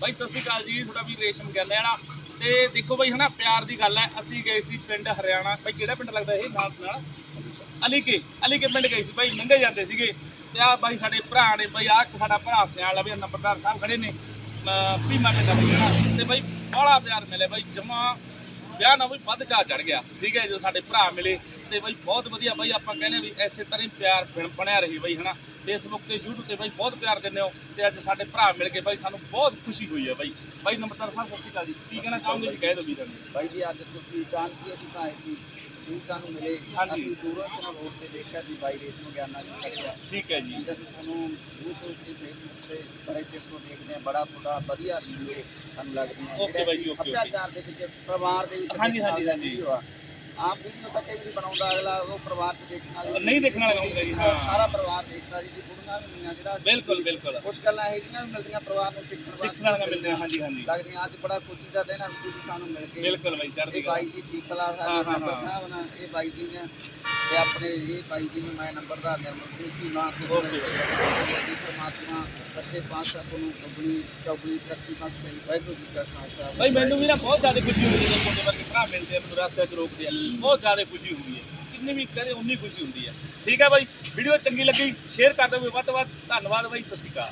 ਬਾਈ, ਸਤਿ ਸ਼੍ਰੀ ਅਕਾਲ ਜੀ, ਤੁਹਾਡਾ ਵੀ ਰੇਸ਼ਮ ਗੱਲ ਹੈ ਨਾ। ਤੇ ਦੇਖੋ ਬਾਈ, ਹਨਾ, ਪਿਆਰ ਦੀ ਗੱਲ ਹੈ, ਅਸੀਂ ਗਏ ਸੀ ਪਿੰਡ ਹਰਿਆਣਾ। ਬਾਈ, ਕਿਹੜਾ ਪਿੰਡ ਲੱਗਦਾ ਇਹ? ਨਾਲ ਨਾਲ ਅਲੀ ਕੇ ਪਿੰਡ ਗਏ ਸੀ ਬਾਈ ਲੰਘੇ ਜਾਂਦੇ ਸੀਗੇ। ਤੇ ਆ ਬਾਈ, ਸਾਡੇ ਭਰਾ ਨੇ ਬਾਈ ਆ ਸਾਡਾ ਭਰਾ ਸਿਆਲ ਆ ਵੀ ਨੰਬਰਦਾਰ ਸਾਹਿਬ ਖੜੇ ਨੇ ਭੀਮਾ ਪਿੰਡ ਦਾ ਤੇ ਬਾਈ, ਬੜਾ ਪਿਆਰ ਮਿਲੇ ਬਾਈ, ਜਮਾ ਵਿਆਹ ਨਾਲ ਵੀ ਵੱਧ ਚਾ ਚੜ ਗਿਆ। ਠੀਕ ਹੈ ਜੋ ਸਾਡੇ ਭਰਾ ਮਿਲੇ ਤੇ ਬਾਈ ਬਹੁਤ ਵਧੀਆ ਬਾਈ ਆਪਾਂ ਕਹਿੰਦੇ ਵੀ ਐਸੇ ਤਰ੍ਹਾਂ ਹੀ ਪਿਆਰ ਬਣ- ਬਣਿਆ ਰਹੀ ਬਾਈ ਹਨਾ? ਫੇਸਬੁੱਕ ਤੇ YouTube ਤੇ ਬਾਈ ਬਹੁਤ ਪਿਆਰ ਦਿੰਦੇ ਹੋ ਤੇ ਅੱਜ ਸਾਡੇ ਭਰਾ ਮਿਲ ਕੇ ਬਾਈ ਸਾਨੂੰ ਬਹੁਤ ਖੁਸ਼ੀ ਹੋਈ ਹੈ ਬਾਈ। ਬਾਈ ਨੰਬਰਦਾਰ ਸਾਹਿਬ ਸਤਿ ਸ਼੍ਰੀ ਅਕਾਲ ਜੀ। ਕੀ ਕਹਿਣਾ ਚਾਹੋਗੇ ਜੀ? ਕਹਿ ਦਿਓ ਵੀਰਾਂ ਨੂੰ। ਬਾਈ ਜੀ ਅੱਜ ਤੁਸੀਂ ਚਾਂਦੀ ਅਸੀਂ ਤਾਂ ਆਏ ਸੀ। ਤੁਸੀਂ ਸਾਨੂੰ ਮਿਲੇ। ਹਾਂਜੀ। ਅਸੀਂ ਦੂਰੋਂ ਤੋਂ ਰੋਡ ਤੇ ਦੇਖਿਆ ਵੀ ਬਾਈ ਰੇਸ਼ਮ ਗਿਆਨਾ ਜੀ ਠੀਕ ਹੈ ਜੀ। ਜੀ ਅਸੀਂ ਤੁਹਾਨੂੰ YouTube ਤੇ Facebook ਤੇ ਬੜੇ ਚਿਰ ਤੋਂ ਦੇਖਦੇ ਹਾਂ। ਬੜਾ ਤੁਹਾਡਾ ਵਧੀਆ ਵੀਡੀਓ ਸਾਨੂੰ ਲੱਗਦੀਆਂ Okay ਬਾਈ ਜੀ, okay, okay। ਸੱਭਿਆਚਾਰ ਦੇ ਵਿੱਚ ਪਰਿਵਾਰ ਦੇ ਵਿੱਚ ਹਾਂਜੀ, ਹਾਂਜੀ, ਹਾਂਜੀ। ਵੀਡੀਓ ਆ। ਆਪ ਵੀਡੀਓ ਤਾਂ ਕਈ ਵੀ ਬਣਾਉਂਦਾ ਅਗਲਾ ਉਹ ਪਰਿਵਾਰ ਚ ਦੇਖਣ ਵਾਲੀ ਨਹੀਂ ਦੇਖਣ ਵਾਲਾ ਹੋਊਗਾ ਜੀ, ਹਾਂ। ਸਾਰਾ ਪਰਿਵਾਰ ਦੇਖਦਾ ਜੀ ਜੀ ਕੁੜੀਆਂ ਵੀ ਹੁੰਦੀਆਂ ਜਿਹੜਾ ਬਿਲਕੁਲ ਬਿਲਕੁਲ। ਕੁਝ ਗੱਲਾਂ ਇਹੋ ਜਿਹੀਆਂ ਵੀ ਮਿਲਦੀਆਂ ਪਰਿਵਾਰ ਨੂੰ ਸਿੱਖਣ ਸਿੱਖਣ ਵਾਲੀਆਂ ਮਿਲਦੇ ਆ ਹਾਂਜੀ ਹਾਂਜੀ। ਲੱਗਦੀਆਂ ਅੱਜ ਬੜਾ ਖੁਸ਼ੀ ਦਾ ਦਿਨ ਵੀ ਤੁਸੀਂ ਸਾਨੂੰ ਮਿਲ ਕੇ ਬਿਲਕੁਲ ਬਾਈ ਚੜ੍ਹਦੀ ਇਹ ਕਲਾ। ਬਾਈ ਜੀ ਸੀਤਲਾ ਹਾਂ, ਸਾਡੇ ਹਾਂ, ਮੈਂਬਰ ਹਾਂ। ਸਾਹਿਬ ਨੇ ਇਹ ਬਾਈ ਜੀ ਨੇ ਤੇ ਆਪਣੇ ਇਹ ਬਾਈ ਜੀ ਨੇ ਮੈਂ ਨੰਬਰਦਾਰ ਨਿਰਮਲ ਸਿੰਘ ਜੀ ਨਾਂ ਤੇ Okay, ਜੀ ਪਰਮਾਤਮਾ ਸੱਚੇ ਪਾਤਸ਼ਾਹ ਨੂੰ ਆਪਣੀ ਚੌਗਲੀ ਤਰੱਕੀ ਬਖਸ਼ੇ ਵਾਹਿਗੁਰੂ ਜੀ ਕਾ ਖਾਲਸਾ ਬਾਈ ਮੈਨੂੰ ਵੀ ਨਾ ਬਹੁਤ ਜ਼ਿਆਦਾ ਖੁਸ਼ੀ ਹੁੰਦੀ ਹੈ ਜਦੋਂ ਤੁਹਾਡੇ ਵਰਗੇ ਭਰਾ ਮਿਲਦੇ ਆ ਮੈਨੂੰ ਰਸਤੇ 'ਚ ਰੋਕਦੇ ਆ। ਬਹੁਤ ਜ਼ਿਆਦਾ ਖੁਸ਼ੀ ਹੁੰਦੀ ਹੈ। ਕਿੰਨੀ ਵੀ ਕਰੇ, ਉਨੀ ਖੁਸ਼ੀ ਹੁੰਦੀ ਹੈ। ਠੀਕ ਹੈ ਬਾਈ ਵੀਡੀਓ ਚੰਗੀ ਲੱਗੀ ਸ਼ੇਅਰ ਕਰ ਦਿਓ। ਵੱਧ ਤੋਂ ਵੱਧ ਧੰਨਵਾਦ ਬਾਈ, ਸਤਿ ਸ਼੍ਰੀ ਅਕਾਲ।